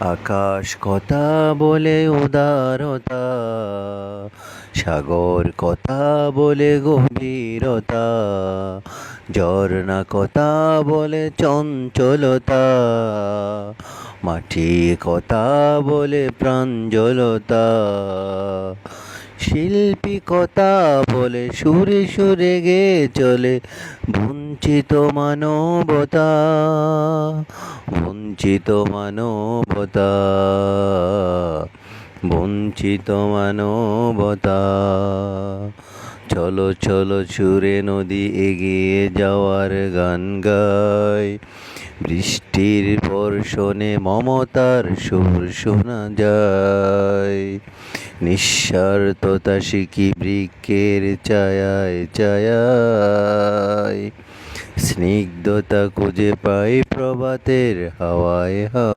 আকাশ কথা বলে উদারতা, সাগর কথা বলে গভীরতা, ঝর্ণা কথা বলে চঞ্চলতা, মাটি কথা বলে প্রাঞ্জলতা, শিল্পী কথা বলে সুরে সুরে গে চলে বঞ্চিত মানবতা। বঞ্চিত মানবতা বঞ্চিত মানবতা। চলো চলো সুরে নদী এগিয়ে যাওয়ার গান গায় বৃষ্টির বর্ষণে মমতার সুর শোনা যায়। নিঃস্বার্থতা শিখি বৃক্ষের ছায়ায় ছায়ায়। স্নিগ্ধতা খুঁজে পাই প্রভাতের হাওয়ায় হাওয়ায়।